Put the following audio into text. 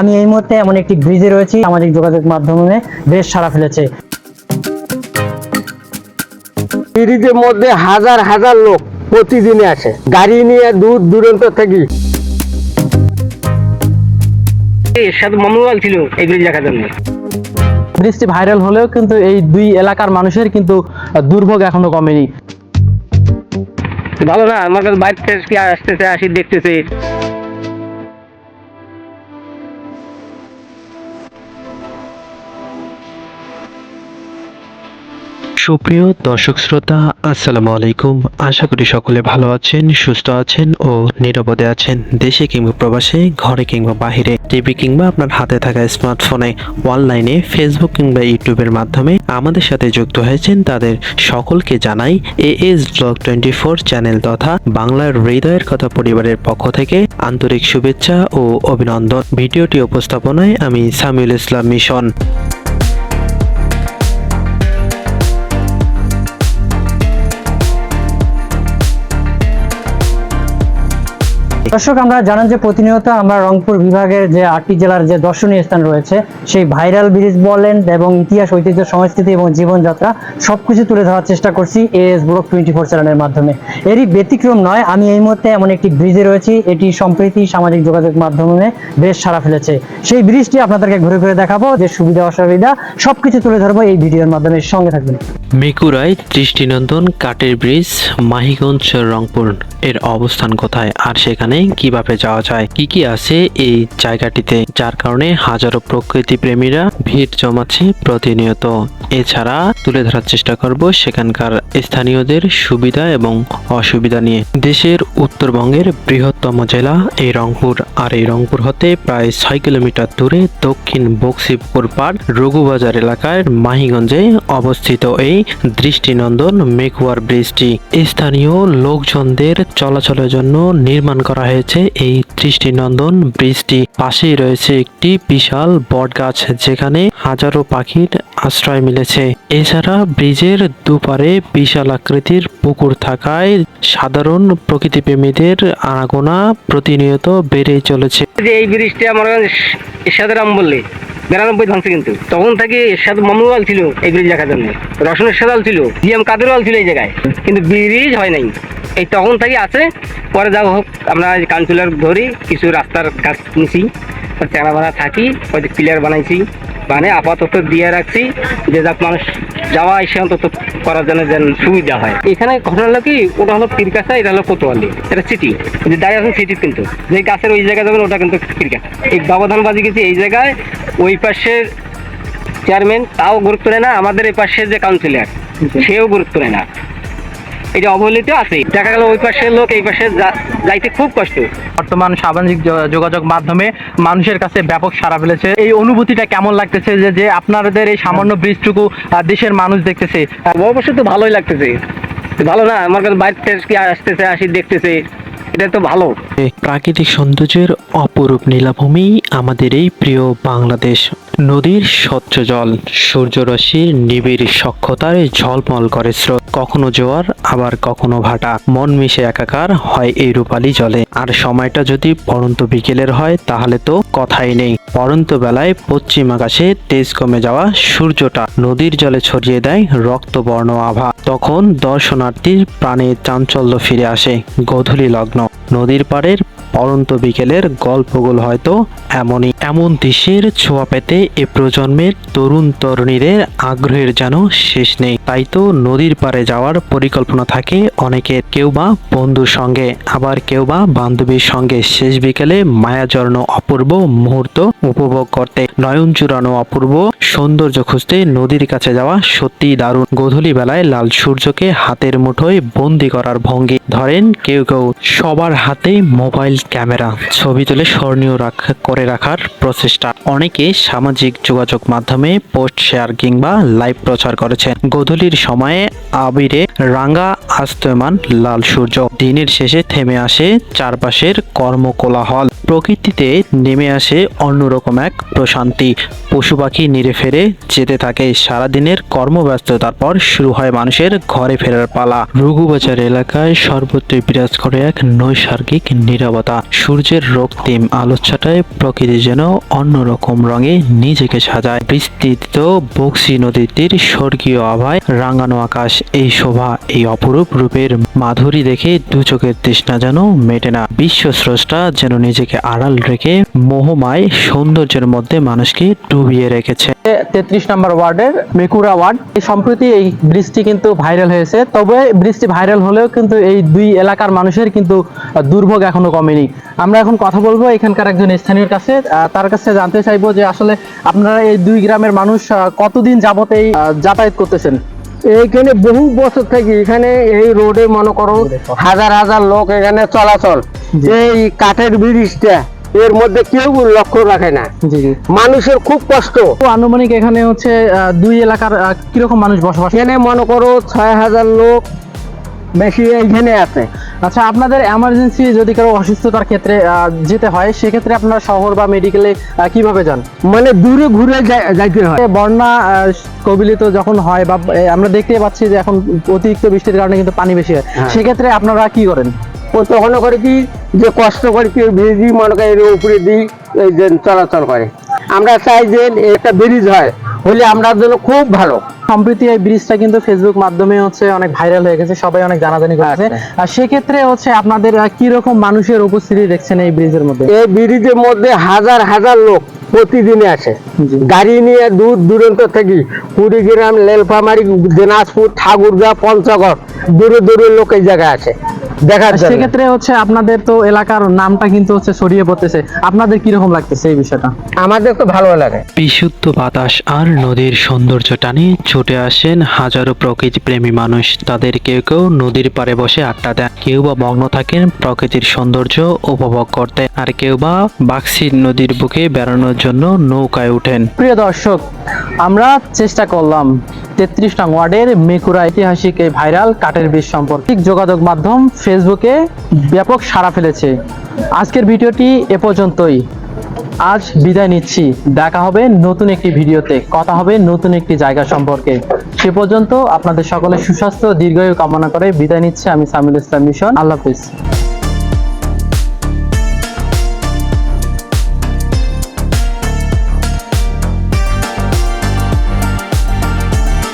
আমি এই মুহূর্তে এমন একটি ব্রিজে রয়েছি সামাজিক যোগাযোগ মাধ্যমে বেশ সাড়া ফেলেছে। ব্রিজের মধ্যে হাজার হাজার লোক প্রতিদিনই আসে। গাড়ি নিয়ে দূর দূরান্ত থেকে। এরশাদ মামুয়াল ছিল এই ব্রিজ দেখার জন্য। ব্রিজটি ভাইরাল হলেও কিন্তু এই দুই এলাকার মানুষের কিন্তু দুর্ভোগ এখনও কমেনি। ভালো না আমার কাছে বাইরে থেকে আসতেছে আসি দেখতেছে। সুপ্রিয় দর্শক শ্রোতা, আসসালামু আলাইকুম। আশা করি সকলে ভালো আছেন, সুস্থ আছেন ও নিরাপদে আছেন দেশে কিংবা প্রবাসে, ঘরে কিংবা বাহিরে। টিভি কিংবা আপনার হাতে থাকা স্মার্টফোনে, অনলাইনে, ফেসবুক কিংবা ইউটিউবের মাধ্যমে আমাদের সাথে যুক্ত হয়েছেন তাদের সকলকে জানাই A S blog twenty four channel তথা বাংলার হৃদয়ের কথা পরিবারের পক্ষ থেকে আন্তরিক শুভেচ্ছা ও অভিনন্দন। ভিডিওটি উপস্থাপনায় আমি সামিউল ইসলাম মিশন। দর্শক আমরা জানেন যে প্রতিনিয়ত আমরা রংপুর বিভাগের যে আটটি জেলার যে দর্শনীয় স্থান রয়েছে সেই ভাইরাল ব্রিজ বলেন এবং ইতিহাস ঐতিহ্য সংস্কৃতি এবং জীবনযাত্রা সবকিছু তুলে ধরার চেষ্টা করছি এএস ব্লক টোয়েন্টি ফোর চ্যানেলের মাধ্যমে। এরই ব্যতিক্রম নয় আমি এই মুহূর্তে এমন একটি ব্রিজে রয়েছি এটি সম্প্রীতি সামাজিক যোগাযোগ মাধ্যমে বেশ সাড়া ফেলেছে। সেই ব্রিজটি আপনাদেরকে ঘুরে ঘুরে দেখাবো যে সুবিধা অসুবিধা সবকিছু তুলে ধরবো এই ভিডিওর মাধ্যমে। সঙ্গে থাকবেন। মিকুরাই দৃষ্টিনন্দন কাঠের ব্রিজ মাহিগঞ্জ রংপুর। এর অবস্থান কোথায় আর সেখানে কীভাবে যাওয়া যায়? কি কি আছে এই জায়গাটিতে? যার কারণে হাজারো প্রকৃতি প্রেমীরা ভিড় জমাচ্ছে প্রতিনিয়ত। এছাড়া তুলে ধরার চেষ্টা করব সেখানকার স্থানীয়দের সুবিধা এবং অসুবিধা নিয়ে। দেশের উত্তরবঙ্গের বৃহত্তম জেলা এই রংপুর। আর এই রংপুর হতে প্রায় ছয় কিলোমিটার দূরে দক্ষিণ বক্সিপুর পাড় রঘুবাজার এলাকার মাহিগঞ্জে অবস্থিত এই দৃষ্টিনন্দন মেকুয়ার ব্রিজটি। স্থানীয় লোকজনদের চলাচলের জন্য নির্মাণ করা হয়েছে এই দৃষ্টিনন্দন ব্রিজটি পাশেই রয়েছে একটি বিশাল বট গাছ যেখানে হাজারো পাখির আশ্রয় মিলেছে। এছাড়া ব্রিজের দুপারে বিশাল আকৃতির পুকুর থাকায় সাধারণ প্রকৃতিপ্রেমীদের আনাগোনা প্রতিনিয়ত বেড়েই চলেছে। এই ব্রিজটি আমার এরশাদের আম বললে, বিরানব্বই ভাঙছে কিন্তু। তখন থেকে এরশাদ মামুয়াল ছিল এই ব্রিজ দেখার জন্য। রসন এরশাদাল ছিল জিএম কাদেরওয়াল ছিল এই জায়গায়। কিন্তু ব্রিজ হয় নাই। এই তখন থেকে আছে। পরে যা হোক আমরা কাউন্সিলর ধরি কিছু রাস্তার কাজ নিছি। চারা বানা থাকি হয়তো ক্লিয়ার বানাইছি। মানে আপাতত দিয়ে রাখছি। যে যাক মানুষ যাওয়া এসে অন্তত করার জন্য যেন সুবিধা হয়। এখানে ঘটনা হলো কি ওটা হলো পীরকাছা এটা হলো কোতোয়ালি। এটা সিটি। যে দাঁড়িয়ে আছেন সিটি কিন্তু। যে গাছের ওই জায়গায় যাবেন ওটা কিন্তু পীরকাছা এই ব্যবধান বাজি গেছি এই জায়গায় ওই পাশের চেয়ারম্যান তাও গুরুত্ব নেয় না আমাদের এই পাশের যে কাউন্সিলর সেও গুরুত্ব নেয় না। এটা অবহেলিত আছে দেখা গেল ওই পাশের লোক এই পাশে যাইতে খুব কষ্ট। বর্তমান সামাজিক যোগাযোগ মাধ্যমে মানুষের কাছে ব্যাপক সারা ফেলেছে। এই অনুভূতিটা কেমন লাগতেছে যে যে আপনাদের এই সামান্য ব্রিজটুকু দেশের মানুষ দেখতেছে? অবশ্যই তো ভালোই লাগতেছে। ভালো না আমার কাছে বাইরে থেকে আসতেছে আসি দেখতেছে। এটা তো ভালো। প্রাকৃতিক সৌন্দর্যের অপরূপ নীলাভূমি আমাদের এই প্রিয় বাংলাদেশ। নদীর স্বচ্ছ জল সূর্যরশ্মির নিবিড় সক্ষতায় ঝলমল করে স্রোত। কখনো জোয়ার, আবার কখনো ভাটা। মন মিশে একাকার হয় এই রূপালী জলে। আর সময়টা যদি পরন্ত বিকেলের হয়, তাহলে তো কথাই নেই। পরন্ত বেলায় পশ্চিম আকাশে তেজ কমে যাওয়া সূর্যটা নদীর জলে ছড়িয়ে দেয় রক্তবর্ণ আভা। তখন দর্শনার্থীর প্রাণে চাঞ্চল্য ফিরে আসে গধূলি লগ্ন। নদীর পাড়ের পরন্ত বিকেলের গল্পগুলো হয়তো এমনই। এমন দৃশ্যের ছোঁয়া পেতে এ প্রজন্মের তরুণ তরুণীদের আগ্রহের যেন শেষ নেই। তাই তো নদীর পাড়ে যাওয়ার পরিকল্পনা থাকে অনেকের। কেউ বা বন্ধুর সঙ্গে, আবার কেউ বা বান্ধবীর সঙ্গে শেষ বিকেলে মায়াজর্ণ অপূর্ব মুহূর্ত উপভোগ করতে। নয়ন চূড়ানো অপূর্ব সৌন্দর্য খুঁজতে নদীর কাছে যাওয়া সত্যিই দারুণ। গধূলি বেলায় লাল সূর্যকে হাতের মুঠোয় বন্দি করার ভঙ্গি। ধরেন কেউ কেউ সবার হাতে মোবাইল ক্যামেরা, ছবি তুলে স্মরণীয় রাখা, করে রাখার প্রচেষ্টা। অনেকে সামাজিক যোগাযোগ মাধ্যমে পোস্ট শেয়ার কিংবা লাইভ প্রচার করেছেন। গধূলির সময়ে আবিরে রাঙ্গা আস্তমান, লাল সূর্য। দিনের শেষে থেমে আসে চারপাশের কর্মকোলাহল। প্রকৃতিতে নেমে আসে অন্যরকম এক প্রশান্তি। পশু পাখি নিরে ফেরে যেতে থাকে সারাদিনের কর্মব্যস্ততার পর শুরু হয় মানুষের ঘরে ফেরার পালা। রঘুবাজার এলাকায় সর্বত্রই বিরাজ করে এক নৈসর্গিক নিরবতা। সূর্যের রক্তিম আলোচ্ছাটায় প্রকৃতি যেন অন্যরকম রঙে নিজেকে সাজায়। বিস্তৃত বক্সি নদীর তীর স্বর্গীয় আভায় রাঙানো আকাশ। এই শোভা, এই অপরূপ রূপের মাধুরী দেখে দু চোখের তৃষ্ণা যেন মেটে না। বিশ্ব স্রষ্টা যেন নিজেকে আড়াল রেখে মোহমায় সৌন্দর্যের মধ্যে মানুষকে ডুবিয়ে রেখেছে। তেত্রিশ নম্বর ওয়ার্ডের মেকুরা ওয়ার্ড। এই সম্প্রতি এই ব্রিজটি কিন্তু ভাইরাল হয়েছে। তবে ব্রিজটি ভাইরাল হলেও কিন্তু এই দুই এলাকার মানুষের কিন্তু দুর্ভোগ এখনও কমেনি। আমরা এখন কথা বলব এখানকার একজন স্থানীয়র কাছে। তার কাছে জানতে চাইব যে আসলে আপনারা এই দুই গ্রামের মানুষ কতদিন যাবত এই যাতায়াত করতেছেন? এইখানে বহু বছর থেকে এখানে এই রোডে মনে করো হাজার হাজার লোক এখানে চলাচল। এই কাঠের ব্রিজটা এর মধ্যে কেউ লক্ষ্য রাখে না। মানুষের খুব কষ্ট। আনুমানিক এখানে হচ্ছে দুই এলাকার কীরকম মানুষ বসবাস এখানে মনে করো ছয় হাজার লোক বেশি এইখানে আছে। আচ্ছা আপনাদের এমার্জেন্সি যদি কারও অসুস্থতার ক্ষেত্রে যেতে হয় সেক্ষেত্রে আপনারা শহর বা মেডিকেলে কীভাবে যান? মানে দূরে ঘুরে যাইতে হয়। বন্যা কবলিত যখন হয় বা আমরা দেখতে পাচ্ছি যে এখন অতিরিক্ত বৃষ্টির কারণে কিন্তু পানি বেশি হয়। হ্যাঁ। সেক্ষেত্রে আপনারা কি করেন? তখন করে কি যে কষ্ট করে কি ব্রিজ মনে করে এর উপরে দিই এই যে চলাচল করে। আমরা চাই যে একটা ব্রিজ হয় হলে আমরা জন্য খুব ভালো। সম্প্রতি এই ব্রিজটা কিন্তু ফেসবুক মাধ্যমে হচ্ছে অনেক ভাইরাল হয়ে গেছে সবাই অনেক জানাজানি করছে। আচ্ছা। আর সেক্ষেত্রে হচ্ছে আপনাদের কি রকম মানুষের উপস্থিতি দেখছেন এই ব্রিজের মধ্যে? এই ব্রিজের মধ্যে হাজার হাজার লোক প্রতিদিনে আসে। গাড়ি নিয়ে দূর দূরান্ত থেকে কুড়িগ্রাম লেলফামারি দিনাজপুর ঠাকুরগা পঞ্চগড় দূরে দূরে লোক এই জায়গায় আসে। আর সেক্ষেত্রে হচ্ছে আপনাদের তো এলাকার নামটা কিন্তু হচ্ছে ছড়িয়ে পড়তেছে। আপনাদের কি রকম লাগতেছে এই বিষয়টা? আমাদের তো ভালো লাগে। বিশুদ্ধ বাতাস আর নদীর সৌন্দর্য টানে ছুটে আসেন হাজারো প্রকৃতি প্রেমী মানুষ। তাদের কেউ কেউ নদীর পাড়ে বসে আড্ডা দেন। কেউ বা মগ্ন থাকেন প্রকৃতির সৌন্দর্য উপভোগ করতে। আর কেউ বা বাক্সির নদীর বুকে বেড়ানোর জন্য নৌকায় উঠেন। প্রিয় দর্শক আমরা চেষ্টা করলাম তেত্রিশ নং ওয়ার্ডের মেকুরা ঐতিহাসিক এই ভাইরাল কাঠের বীজ সম্পর্কে যোগাযোগ মাধ্যম ফেসবুকে ব্যাপক সাড়া ফেলেছে। আজকের ভিডিওটি এ পর্যন্তই। আজ বিদায় নিচ্ছি। দেখা হবে নতুন একটি ভিডিওতে। কথা হবে নতুন একটি জায়গা সম্পর্কে। সে পর্যন্ত আপনাদের সকলে সুস্বাস্থ্য, দীর্ঘায়ু কামনা করে বিদায় নিচ্ছে। আমি সামিল ইসলাম মিশন। আল্লাহ হাফিজ।